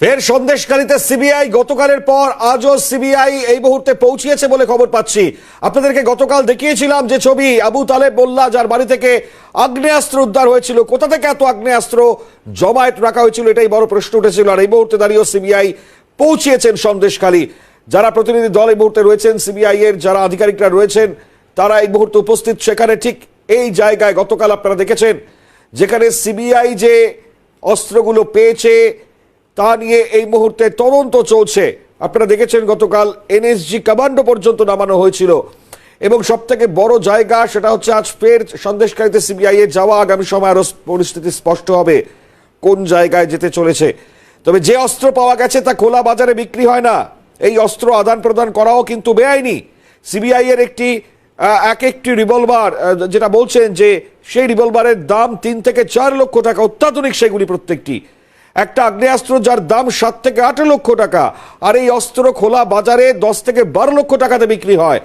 ফের সন্দেশকারীতে সিবিআই গতকালের পর আজও সিবিআই এই মুহূর্তে পৌঁছিয়েছে বলে খবর পাচ্ছি। আপনাদেরকে গতকাল দেখিয়েছিলাম যে ছবি আবু তালেব মোল্লা, যার বাড়ি থেকে আগ্নেয়াস্ত্র উদ্ধার হয়েছিল। কোথা থেকে এত আগ্নেয়াস্ত্র জমায়েত রাখা হয়েছিল এটাই বড় প্রশ্ন উঠেছিল। আর এই মুহূর্তে দাঁড়িয়েও সিবিআই পৌঁছিয়েছেন সন্দেশখালী যারা প্রতিনিধি দল এই মুহূর্তে রয়েছেন, সিবিআই এর যারা আধিকারিকরা রয়েছেন, তারা এই মুহূর্তে উপস্থিত। সেখানে ঠিক এই জায়গায় গতকাল আপনারা দেখেছেন, যেখানে সিবিআই যে অস্ত্রগুলো পেয়েছে তা নিয়ে এই মুহূর্তে তদন্ত চলছে। আপনারা দেখেছেন গতকাল এনএসজি কমান্ডো পর্যন্ত নামানো হয়েছিল। এবং সব থেকে বড় জায়গা সেটা হচ্ছে আজ ফের সন্দেশকারীতে সিবিআই এ যাওয়া। আগামী সময় আরও পরিস্থিতি স্পষ্ট হবে কোন জায়গায় যেতে চলেছে। তবে যে অস্ত্র পাওয়া গেছে তা খোলা বাজারে বিক্রি হয় না। এই অস্ত্র আদান প্রদান করাও কিন্তু বেআইনি। সিবিআই এর একটি এক একটি রিভলভার যেটা বলছেন যে সেই রিভলভারের দাম তিন থেকে চার লক্ষ টাকা, অত্যাধুনিক সেগুলি প্রত্যেকটি। একটা আগ্নেয়াস্ত্র যার দাম সাত থেকে আট লক্ষ টাকা, আর এই অস্ত্র খোলা বাজারে দশ থেকে বারো লক্ষ টাকাতে বিক্রি হয়।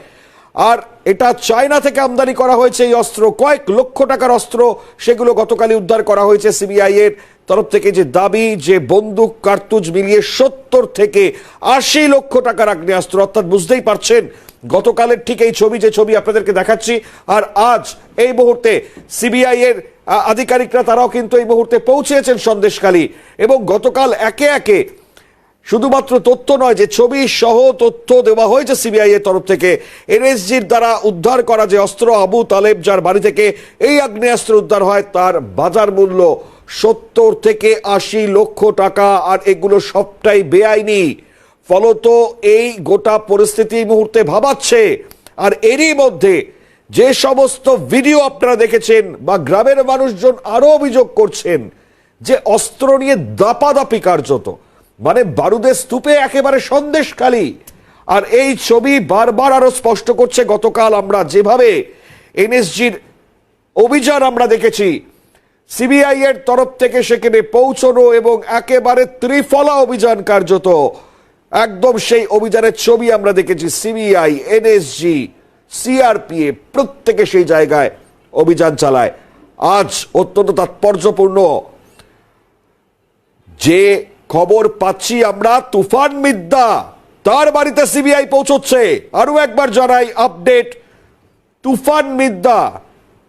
আর এটা চায়না থেকে আমদানি করা হয়েছে এই অস্ত্র। কয়েক লক্ষ টাকার অস্ত্র সেগুলো গতকালই উদ্ধার করা হয়েছে সিবিআই এর তরফ থেকে যে দাবি, যে বন্দুক, কার্তুজ মিলিয়ে সত্তর থেকে আশি লক্ষ টাকার আগ্নেয়াস্ত্র। অর্থাৎ বুঝতেই পারছেন, গতকালের ঠিক এই ছবি, যে ছবি আপনাদেরকে দেখাচ্ছি। আর আজ এই মুহূর্তে সিবিআই এর আধিকারিকরা তারাও কিন্তু এই মুহূর্তে পৌঁছেছেন সন্দেশকালী এবং গতকাল একে একে শুধুমাত্র তথ্য নয় যে ছবি সহ তথ্য দেওয়া হয়েছে সিবিআই এর তরফ থেকে, এনএসজির দ্বারা উদ্ধার করা যে অস্ত্র আবু তালেব যার বাড়ি থেকে এই আগ্নেয়াস্ত্র উদ্ধার হয়, তার বাজার মূল্য সত্তর থেকে আশি লক্ষ টাকা, আর এগুলো সবটাই বেআইনি। ফলত এই গোটা পরিস্থিতি মুহূর্তে ভাবাচ্ছে, আর এরই মধ্যে যে সমস্ত ভিডিও আপনারা দেখেছেন বা গ্রামের মানুষজন আরও অভিযোগ করছেন যে অস্ত্র নিয়ে দাপাদাপি কার্যত। মানে বারুদের স্তূপে একেবারে সন্দেশকালী আর এই ছবি বারবার আরও স্পষ্ট করছে, গতকাল আমরা যেভাবে এনএসজির অভিযান আমরা দেখেছি, সিবিআই এর তরফ থেকে সেখানে পৌঁছনো এবং একেবারে ত্রিফলা অভিযান কার্যত। একদম সেই অভিযানের ছবি আমরা দেখেছি, সিবিআই, এনএসজি সিআরপিএ প্রত্যেকে সেই জায়গায় অভিযান চালায়। আজ অত্যন্ত তাৎপর্যপূর্ণ। যে খবর পাচ্ছি আমরা, তুফান মিদ্দা তার বাড়িতে সিবিআই পৌঁছচ্ছে। আরও একবার জানাই আপডেট, তুফান মিদ্দা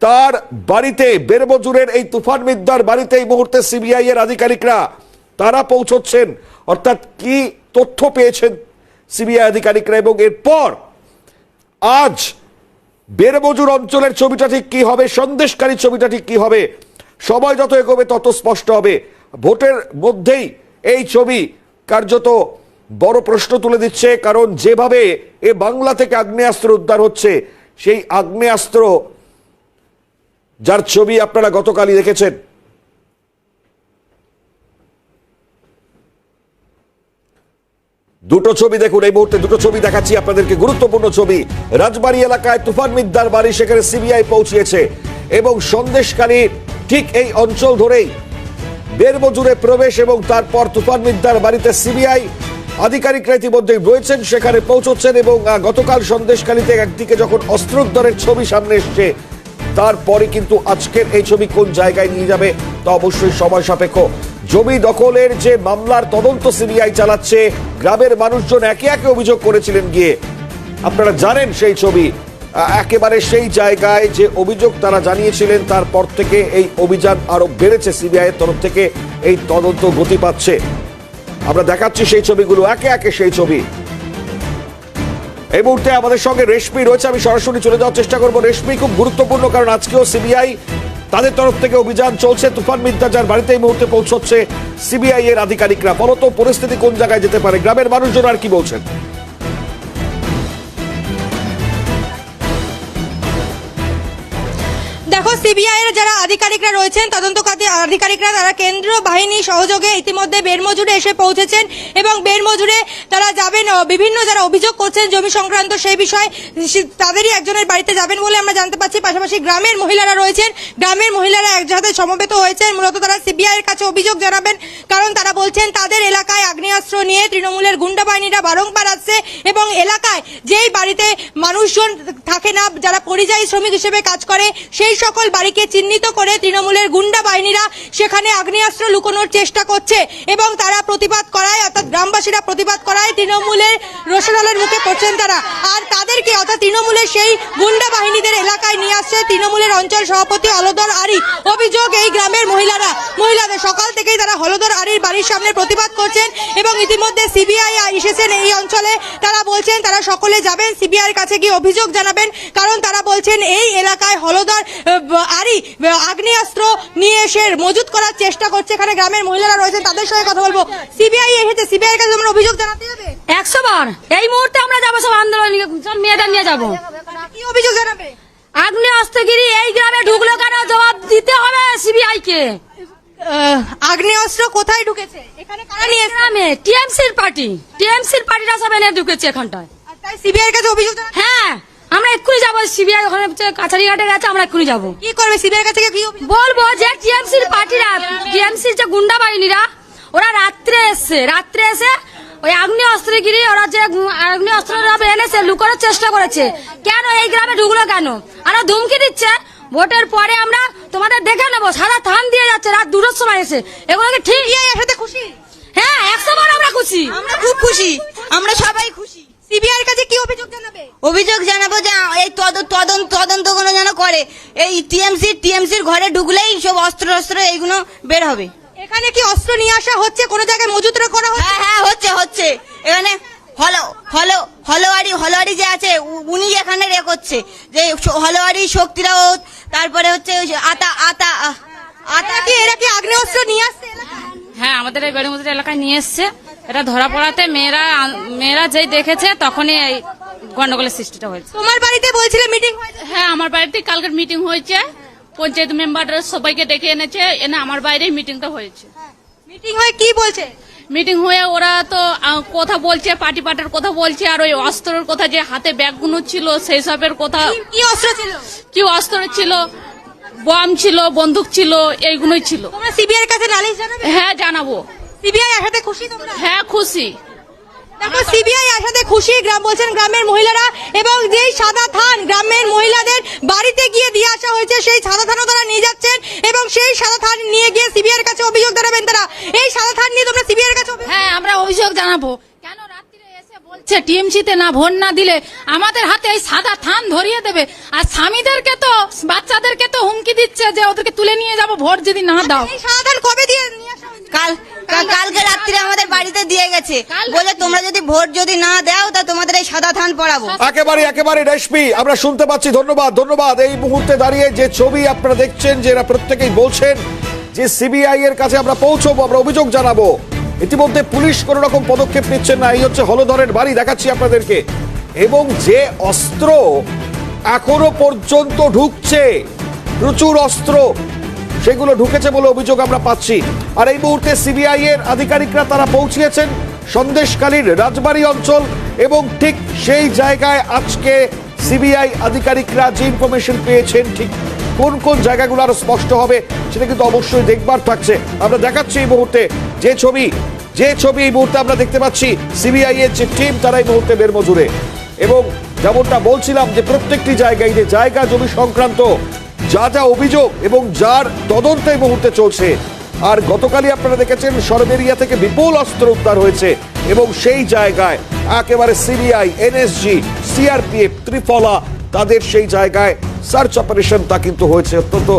তার বাড়িতে বেরমজুরের এই তুফান মিদ্দার বাড়িতে এই মুহূর্তে সিবিআই এর আধিকারিকরা, তারা পৌঁছচ্ছেন। অর্থাৎ কি তথ্য পেয়েছেন সিবিআই আধিকারিকরা? এবং এরপর আজ বেরমজুর অঞ্চলের ছবিটা ঠিক কি হবে? সন্দেশকারী ছবিটা ঠিক কি হবে? সময় যত এগোবে, তত স্পষ্ট হবে। ভোটের মধ্যেই এই ছবি কার্যত বড় প্রশ্ন তুলে দিচ্ছে, কারণ যেভাবে এ বাংলা থেকে আগ্নেয়াস্ত্র উদ্ধার হচ্ছে, সেই আগ্নেয়াস্ত্র, যার ছবি আপনারা গতকালই দেখেছেন দুটো ছবি দেখুন, এই মুহূর্তে দুটো ছবি দেখাচ্ছি আপনাদেরকে। গুরুত্বপূর্ণ ছবি, রাজবাড়ি এলাকায় তুফান মিদ্দার বাড়ি সেখানে সিবিআই পৌঁছিয়েছে। এবং সন্দেশকারী ঠিক এই অঞ্চল ধরেই বেরমজুরে প্রবেশ এবং তারপর তুফান মিদ্দার বাড়িতে সিবিআই আধিকারিকরা ইতিমধ্যেই রয়েছেন, সেখানে পৌঁছচ্ছেন এবং গতকাল সন্দেশকালীতে একদিকে যখন অস্ত্রোদ্ধারের ছবি সামনে এসছে তারপরে কিন্তু আজকের এই ছবি কোন জায়গায় নিয়ে যাবে তা অবশ্যই সময় সাপেক্ষ। জমি দখলের যে মামলার তদন্ত সিবিআই চালাচ্ছে, গ্রামের মানুষজন একে একে অভিযোগ করেছিলেন গিয়ে। আপনারা জানেন সেই ছবি একেবারে সেই জায়গায় যে অভিযোগ তারা জানিয়েছিলেন, তারপর থেকে এই অভিযান আরও বেড়েছে সিবিআই এর তরফ থেকে এই তদন্ত গতি পাচ্ছে। আমরা দেখাচ্ছি সেই ছবিগুলো, একে একে সেই ছবি। এই মুহূর্তে আমাদের সঙ্গে রেশমি রয়েছে, আমি সরাসরি চলে যাওয়ার চেষ্টা করব। রেশমি, খুব গুরুত্বপূর্ণ, কারণ আজকেও সিবিআই তাদের তরফ থেকে অভিযান চলছে। তুফান মিদ্দা যার বাড়িতে এই মুহূর্তে পৌঁছচ্ছে, সিবিআই এর আধিকারিকরা। বলতো পরিস্থিতি কোন জায়গায় যেতে পারে? গ্রামের মানুষজন আর কি বলছেন? দেখো সিবিআই এর যারা আধিকারিকরা রয়েছেন তদন্তকারী আধিকারিকরা, তারা কেন্দ্র বাহিনী সহযোগে ইতিমধ্যে বেরমজুরে এসে পৌঁছেছেন এবং বেরমজুরে তারা যাবেন বিভিন্ন যারা অভিযোগ করছেন জমি সংক্রান্ত সেই বিষয়ে তাদেরই একজনের বাড়িতে যাবেন বলে আমরা জানতে পাচ্ছি। পাশাপাশি গ্রামের মহিলারা রয়েছেন। গ্রামের মহিলারা একসাথে সমবেত হয়েছেন। মূলত তারা সিবিআই এর কাছে অভিযোগ জানাবেন, কারণ তারা বলছেন, তাদের এলাকায় আগ্নেয়াস্ত্র নিয়ে তৃণমূলের গুন্ডা বাহিনীরা বারংবার আসছে এবং এলাকায় যেই বাড়িতে মানুষজন থাকে না, যারা পরিযায়ী শ্রমিক হিসেবে কাজ করে, সেই সকল বাড়িকে চিহ্নিত করে তৃণমূলের গুন্ডা বাহিনীরা সেখানে আগ্নেয়াস্ত্র লুকোনোর চেষ্টা করছে এবং তারা প্রতিবাদ করায়, অর্থাৎ গ্রামবাসীরা প্রতিবাদ করায় তৃণমূলের রোষানলের মুখে পড়ছেন তারা। আর তাদেরকে, অর্থাৎ তৃণমূলের সেই গুন্ডা বাহিনীদের এলাকায় নিয়ে আসছে তৃণমূলের অঞ্চল সভাপতি হলদর আরি অভিযোগ, এই গ্রামের মহিলারা, মহিলাদের সকাল থেকেই তারা হলদর আরির বাড়ির সামনে প্রতিবাদ করছেন এবং ইতিমধ্যে সিবিআই এসেছেন এই অঞ্চলে। তারা বলছেন, তারা সকলে যাবেন সিবিআই কাছে গিয়ে অভিযোগ জানাবেন, কারণ তারা বলছেন, এই এলাকায় হলদর আহ, আরি আগ্নেয়াস্ত্র নিয়ে এসে মজুত করার চেষ্টা করছে এখানে গ্রামের মহিলারা রয়েছেন তাদের সঙ্গে কথা বলব। সিবিআই এসেছে সিবিআই এর কাছে আমরা অভিযোগ জানাতে হবে একশো বার। এই মুহূর্তে আমরা যাব সব আন্দোলন সব মেয়েদের নিয়ে যাব। কি অভিযোগ জানাবে? আগ্নেয় অস্ত্রগিরি এই গ্রামে ঢুকলো কেন? জবাব দিতে হবে সিবিআই কে। আগ্নেয়াস্ত্র কোথায় ঢুকেছে? এখানে কারা নিয়ে? গ্রামে টিএমসির পার্টি। টিএমসির পার্টিরা সব এনে ঢুকেছে এখানটায়। তাই সিবিআই এর কাছে অভিযোগ হ্যাঁ আমরা এক্ষুনি যাব সিবিআই ওখানে কাছারি ঘাটে গেছে আমরা এক্ষুনি যাব। কি করবে সিবিআই কাছে কি বলব যে টিএমসির পার্টিরা টিএমসির যে গুন্ডা বাহিনীরা ওরা রাত্রে এসছে রাত্রে এসে ওই আগ্নেয় অস্ত্রগিরি ওরা যে উম, আগ্নেয় অস্ত্রটা এনেছে লুকানোর চেষ্টা করেছে। কেন এই গ্রামে ঢুকলো কেন? আর ধুমকি দিচ্ছে। ভোটের পরে আমরা তোমাদের দেখে নেব সারা থান দিয়ে যাচ্ছে রাত দুটোর সময় এসে। এগুলো কি ঠিক? সাথে খুশি? হ্যাঁ একশো বার আমরা খুশি। আমরা খুব খুশি। আমরা সবাই খুশি। সিবিআই এর কাছে কি অভিযোগ জানাবে? অভিযোগ জানাব যে এই তদ- তদন্ত তদন্ত কোনো যেন করে। এই টিএমসি টিএমসির ঘরে ঢুকলেই সব অস্ত্র অস্ত্র এইগুলো বের হবে। এখানে কি অস্ত্র নিয়ে আসা হচ্ছে? কোন জায়গায় মজুত করা হচ্ছে? হ্যাঁ হ্যাঁ হচ্ছে হচ্ছে। এখানে হলো হলো হলোয়ারি হলোয়ারি যে আছে উনি এখানে রে করছে। যে হলোয়ারি শক্তিরাওত তারপরে হচ্ছে ওই যে আতা আতা আতা কি এরা কি আগ্নেয়াস্ত্র নিয়ে আসছে? হ্যাঁ আমাদের এই বেড়িমুদ্রা এলাকায় নিয়ে এসছে। এটা ধরা পড়াতে মেয়েরা মেয়েরা যেই দেখেছে তখনই এই গন্ডগোলের সৃষ্টিটা হয়েছে। তোমার বাড়িতে বলছিলে মিটিং হ্যাঁ আমার বাড়িতে কালকের মিটিং হয়েছে। পঞ্চায়েত মেম্বাররা সবাইকে ডেকে এনেছে এনে আমার বাইরেই মিটিংটা হয়েছে। মিটিং হয়ে কি বলছে? মিটিং হয়ে ওরা তো কথা বলছে পার্টি পাটের কথা বলছে আর ওই অস্ত্রের কথা যে হাতে ব্যাগগুলো ছিল সেই সবের কথা কি- অস্ত্র ছিল? কি অস্ত্র ছিল বম ছিল বন্দুক ছিল এইগুলোই ছিল। সিবিআই কাছে নালিশ জানাবে? হ্যাঁ জানাব। সিবিআই আসাতে খুশি তোমরা? হ্যাঁ খুশি। দেখো সিবিআই আসাতে খুশি গ্রাম বলছেন গ্রামের মহিলারা এবং যেই সাদা থান গ্রামের মহিলাদের বাড়িতে গিয়ে দিয়ে আসা হয়েছে সেই সাদা থানও তারা নিয়ে যাচ্ছেন এবং সেই সাদা থান নিয়ে গিয়ে সিবিআই এর কাছে অভিযোগ জানাবেন তারা। এই সাদা থান নিয়ে তোমরা সিবিআই এর কাছে হ্যাঁ আমরা অভিযোগ জানাব। কেন রাত্রিরে এসে বলছে টিএমসিতে না ভোট না দিলে আমাদের হাতে এই সাদা থান ধরিয়ে দেবে? আর স্বামীদেরকে তো বাচ্চাদেরকে তো হুমকি দিচ্ছে যে ওদেরকে তুলে নিয়ে যাব ভোট যদি না দাও। এই সাদা থান কবে দিয়ে নিয়ে আসা কাল কালকে রাত্রে আমাদের বাড়িতে দিয়ে গেছে। বলে তোমরা যদি ভোট যদি না দাও তা তোমাদের এই সাদা থান পড়াবো একেবারে একেবারে রেশমি আমরা শুনতে পাচ্ছি ধন্যবাদ ধন্যবাদ। এই মুহূর্তে দাঁড়িয়ে যে ছবি আপনারা দেখছেন যে এরা প্রত্যেকেই বলছেন যে সিবিআই এর কাছে আমরা পৌঁছবো আমরা অভিযোগ জানাব। ইতিমধ্যে পুলিশ কোনো রকম পদক্ষেপ নিচ্ছেন না। এই হচ্ছে হলধরের বাড়ি দেখাচ্ছি আপনাদেরকে। এবং যে অস্ত্র এখনও পর্যন্ত ঢুকছে প্রচুর অস্ত্র সেগুলো ঢুকেছে বলে অভিযোগ আমরা পাচ্ছি। আর এই মুহূর্তে সিবিআই এর আধিকারিকরা তারা পৌঁছিয়েছেন সন্দেশকালীর রাজবাড়ি অঞ্চল এবং ঠিক সেই জায়গায় আজকে সিবিআই আধিকারিকরা যে ইনফরমেশন পেয়েছেন ঠিক কোন কোন জায়গাগুলো আরও স্পষ্ট হবে সেটা কিন্তু অবশ্যই দেখবার থাকছে। আমরা দেখাচ্ছি এই মুহূর্তে যে ছবি যে ছবি এই মুহূর্তে আমরা দেখতে পাচ্ছি সিবিআই এর যে টিম তারা এই মুহূর্তে বের মজুরে এবং যেমনটা বলছিলাম যে প্রত্যেকটি জায়গায় যে জায়গা জমি সংক্রান্ত যা যা অভিযোগ এবং যার তদন্ত এই মুহূর্তে চলছে। আর গতকালই আপনারা দেখেছেন সরবেরিয়া থেকে বিপুল অস্ত্র উদ্ধার হয়েছে এবং সেই জায়গায় একেবারে সিবিআই, এনএসজি, সিআরপিএফ, ত্রিফলা, তাদের সেই জায়গায় সার্চ অপারেশন তা কিন্তু হয়েছে। অত্যন্ত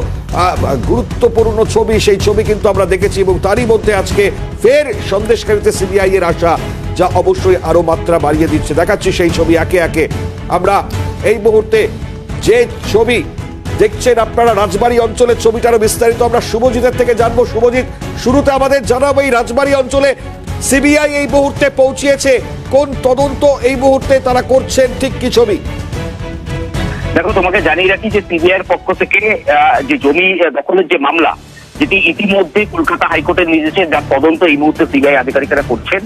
গুরুত্বপূর্ণ ছবি। সেই ছবি কিন্তু আমরা দেখেছি এবং তারই মধ্যে আজকে ফের সন্দেশকারীতে সিবিআই এর আসা যা অবশ্যই আরও মাত্রা বাড়িয়ে দিচ্ছে। দেখাচ্ছি সেই ছবি একে একে। আমরা এই মুহূর্তে যে ছবি দেখছেন আপনারা রাজবাড়ী অঞ্চলের ছবিটারও বিস্তারিত। আমরা শুভজিতের থেকে জানব। শুভজিৎ, শুরুতে আমাদের জানাব, এই রাজবাড়ী অঞ্চলে সিবিআই এই মুহূর্তে পৌঁছিয়েছে। কোন তদন্ত এই মুহূর্তে তারা করছেন? ঠিক কি ছবি? দেখো, তোমাকে জানিয়ে রাখি যে সিবিআইয়ের পক্ষ থেকে যে জমি দখলের যে মামলা, যেটি ইতিমধ্যে কলকাতা হাইকোর্টের নির্দেশে যার তদন্ত এই মুহূর্তে সিবিআই আধিকারিকরা করছেন,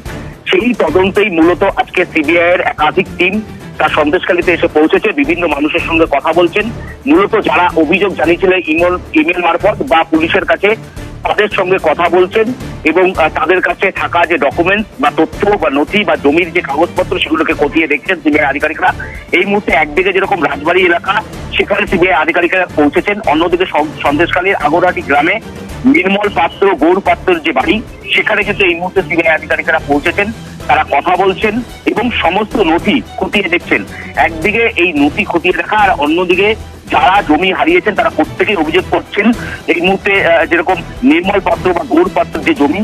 সেই তদন্তেই মূলত আজকে সিবিআই এর একাধিক টিম তার সন্দেশকালীতে এসে পৌঁছেছে, বিভিন্ন মানুষের সঙ্গে কথা বলছেন। মূলত যারা অভিযোগ জানিয়েছিলেন ইমেল ইমেল মারফত বা পুলিশের কাছে, তাদের সঙ্গে কথা বলছেন এবং তাদের কাছে থাকা যে ডকুমেন্টস বা তথ্য বা নথি বা জমির যে কাগজপত্র, সেগুলোকে খতিয়ে দেখছেন সিবিআই আধিকারিকরা। এই মুহূর্তে একদিকে যেরকম রাজবাড়ী এলাকা, সেখানে সিবিআই আধিকারিকরা পৌঁছেছেন। অন্যদিকে সন- সন্দেশখালীর আগরহাটি গ্রামে নির্মল পাত্র, গৌর পাত্রের যে বাড়ি, সেখানে কিন্তু এই মুহূর্তে সিবিআই আধিকারিকরা পৌঁছেছেন। তারা কথা বলছেন এবং সমস্ত নথি খতিয়ে দেখছেন। একদিকে এই নথি খতিয়ে দেখা আর অন্যদিকে যারা জমি হারিয়েছেন তারা প্রত্যেকেই অভিযোগ করছেন এই মুহূর্তে যেরকম নির্মল পাত্র বা গৌর পাত্র যে জমি,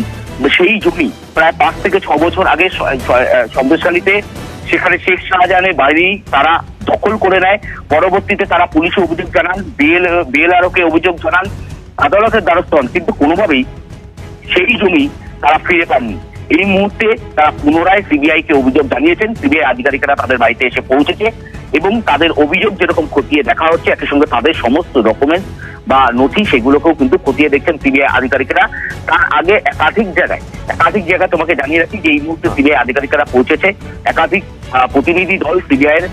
সেই জমি প্রায় পাঁচ থেকে ছ বছর আগে সন্দেশখালীতে সেখানে শেখ শাহজাহানের বাড়ি তারা দখল করে নেয়। পরবর্তীতে তারা পুলিশে অভিযোগ জানান, বিএল বিএলআরওকে অভিযোগ জানান, আদালতের দ্বারস্থ হন। কিন্তু কোনোভাবেই সেই জমি তারা ফিরে পাননি। এই মুহূর্তে তারা পুনরায় সিবিআই কে অভিযোগ জানিয়েছেন। সিবিআই আধিকারিকরা তাদের বাড়িতে এসে পৌঁছেছে এবং তাদের অভিযোগ যেরকম খতিয়ে দেখা হচ্ছে, একই সঙ্গে তাদের সমস্ত ডকুমেন্ট বা নথি সেগুলোকেও কিন্তু খতিয়ে দেখছেন সিবিআই আধিকারিকরা। তার আগে একাধিক জায়গায় একাধিক জায়গায় তোমাকে জানিয়ে রাখি যে এই মুহূর্তে সিবিআই আধিকারিকরা পৌঁছেছে। একাধিক প্রতিনিধি দল সিবিআই এর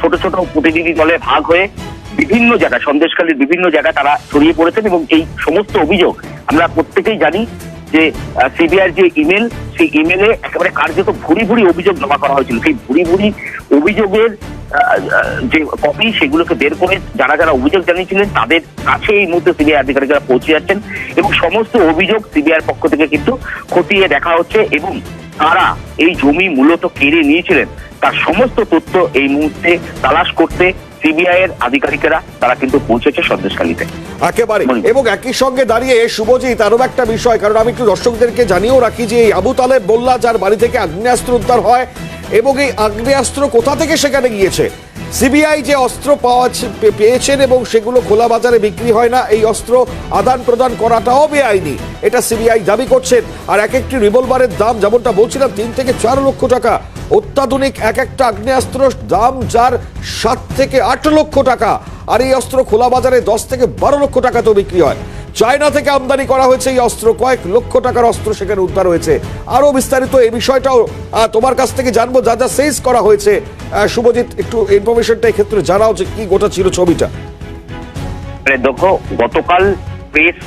ছোট ছোট প্রতিনিধি দলে ভাগ হয়ে বিভিন্ন জায়গায়, সন্দেশখালীর বিভিন্ন জায়গায় তারা ছড়িয়ে পড়েছেন এবং এই সমস্ত অভিযোগ আমরা প্রত্যেকেই জানি। যে সিবিআই যে ইমেল সেই ইমেলে একেবারে কার্যত ভুরি ভুরি অভিযোগ জমা করা হয়েছিল। সেই ভুরি ভুরি অভিযোগের যে কপি সেগুলোকে বের করে যারা যারা অভিযোগ জানিয়েছিলেন, তাদের কাছে এই মুহূর্তে সিবিআই আধিকারিকরা পৌঁছে যাচ্ছেন এবং সমস্ত অভিযোগ সিবিআই পক্ষ থেকে কিন্তু খতিয়ে দেখা হচ্ছে এবং তারা এই জমি মূলত কেড়ে নিয়েছিলেন। তার সমস্ত তথ্য এই মুহূর্তে তালাশ করতে সিবিআই এর আধিকারিকেরা তারা কিন্তু পৌঁছেছে সন্দেশখালীতে। একেবারে। এবং একই সঙ্গে দাঁড়িয়ে শুভজিৎ আরও একটা বিষয় কারণ আমি একটু দর্শকদেরকে জানিয়েও রাখি যে এই আবু তালেব বললা যার বাড়ি থেকে আগ্নেয়াস্ত্র উদ্ধার হয় এবং এই আগ্নেয়াস্ত্র কোথা থেকে সেখানে গিয়েছে? সিবিআই যে অস্ত্র পাওয়া পেয়েছেন এবং সেগুলো খোলা বাজারে বিক্রি হয় না এই অস্ত্র আদান প্রদান করাটাও বেআইনি এটা সিবিআই দাবি করছেন। আর এক একটি রিভলভারের দাম যেমনটা বলছিলাম তিন থেকে চার লক্ষ টাকা। অত্যাধুনিক এক একটা আগ্নেয়াস্ত্র দাম যার সাত থেকে আট লক্ষ টাকা। আর এই অস্ত্র খোলা বাজারে দশ থেকে বারো লক্ষ টাকাতেও বিক্রি হয়। চায়না থেকে আমদানি করা হয়েছে এই অস্ত্র। কয়েক লক্ষ টাকার অস্ত্র সেখানে উদ্ধার হয়েছে। আরও বিস্তারিত এই বিষয়টাও তোমার কাছ থেকে জানব। যা যা সেইজ করা হয়েছে শুভজিৎ, একটু ইনফরমেশনটা ক্ষেত্রে জানাও যে কি গোটা ছিল ছবিটা। দেখো, গতকাল প্রেস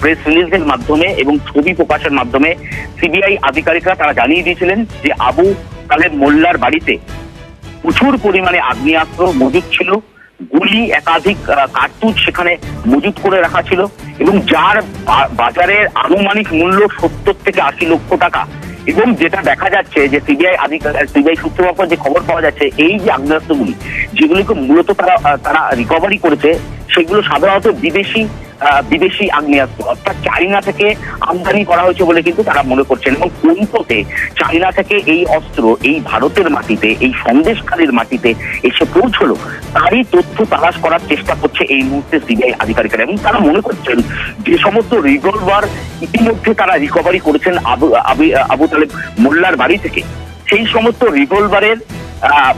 প্রেস রিলিজের মাধ্যমে এবং ছবি প্রকাশের মাধ্যমে সিবিআই আধিকারিকরা তারা জানিয়ে দিয়েছিলেন যে আবু তালেব মোল্লার বাড়িতে প্রচুর পরিমাণে আগ্নেয়াস্ত্র মজুদ ছিল, গুলি একাধিক কার্তুজ সেখানে মজুদ করে রাখা ছিল এবং যার বাজারের আনুমানিক মূল্য সত্তর থেকে আশি লক্ষ টাকা। এবং যেটা দেখা যাচ্ছে যে সিবিআই আধিকারিক সিবিআই সূত্র মারফত যে খবর পাওয়া যাচ্ছে, এই যে আগ্নেয়াস্ত্রগুলি, যেগুলিকে মূলত তারা তারা রিকভারি করেছে সেগুলো সাধারণত বিদেশি বিদেশি আগ্নেয়াস্ত্র, অর্থাৎ চাইনা থেকে আমদানি করা হয়েছে বলে কিন্তু তারা মনে করছেন। এবং কোনপথে চাইনা থেকে এই অস্ত্র এই ভারতের মাটিতে, এই সন্দেশকারীর মাটিতে এসে পৌঁছলো, তারই তথ্য তালাশ করার চেষ্টা করছে এই মুহূর্তে সিবিআই আধিকারিকরা। এবং তারা মনে করছেন, যে সমস্ত রিভলভার ইতিমধ্যে তারা রিকভারি করেছেন আবু, আবু- তালেব মোল্লার বাড়ি থেকে, সেই সমস্ত রিভলভারের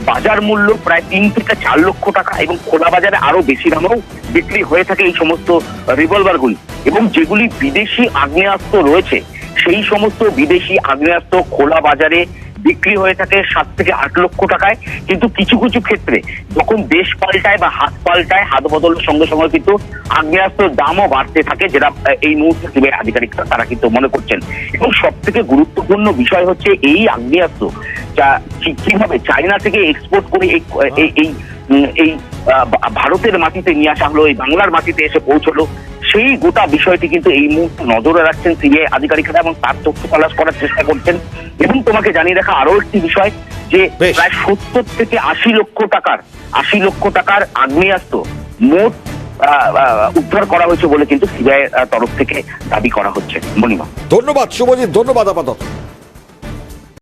বাজার মূল্য প্রায় তিন থেকে চার লক্ষ টাকা এবং খোলা বাজারে আরও বেশি দামেও বিক্রি হয়ে থাকে এই সমস্ত রিভলভারগুলি এবং যেগুলি বিদেশি আগ্নেয়াস্ত্র রয়েছে, সেই সমস্ত বিদেশি আগ্নেয়াস্ত্র খোলা বাজারে বিক্রি হয়ে থাকে সাত থেকে আট লক্ষ টাকায়। কিন্তু কিছু কিছু ক্ষেত্রে যখন দেশ পাল্টায় বা হাত পাল্টায়, হাত বদলের সঙ্গে সঙ্গে কিন্তু আগ্নেয়াস্ত্রের দামও বাড়তে থাকে, যেটা এই মুহূর্তে সিবিআই আধিকারিকরা তারা কিন্তু মনে করছেন। এবং সব থেকে গুরুত্বপূর্ণ বিষয় হচ্ছে এই আগ্নেয়াস্ত্র, যা কীভাবে চায়না থেকে এক্সপোর্ট করে এই এই ভারতের মাটিতে নিয়ে আসা হলো, এই বাংলার মাটিতে এসে পৌঁছলো সেই গোটা বিষয়টি কিন্তু এই মুহূর্তে নজরে রাখছেন সিবিআই আধিকারিকরা এবং তার তথ্য তালাশ করার চেষ্টা করছেন। এবং তোমাকে জানিয়ে রাখা আরও একটি বিষয় যে প্রায় সত্তর থেকে আশি লক্ষ টাকার আশি লক্ষ টাকার আগ্নেয়াস্ত্র মোট উদ্ধার করা হয়েছে বলে কিন্তু সিবিআই তরফ থেকে দাবি করা হচ্ছে। মনিমা ধন্যবাদ শুভজিৎ ধন্যবাদ আপাতত।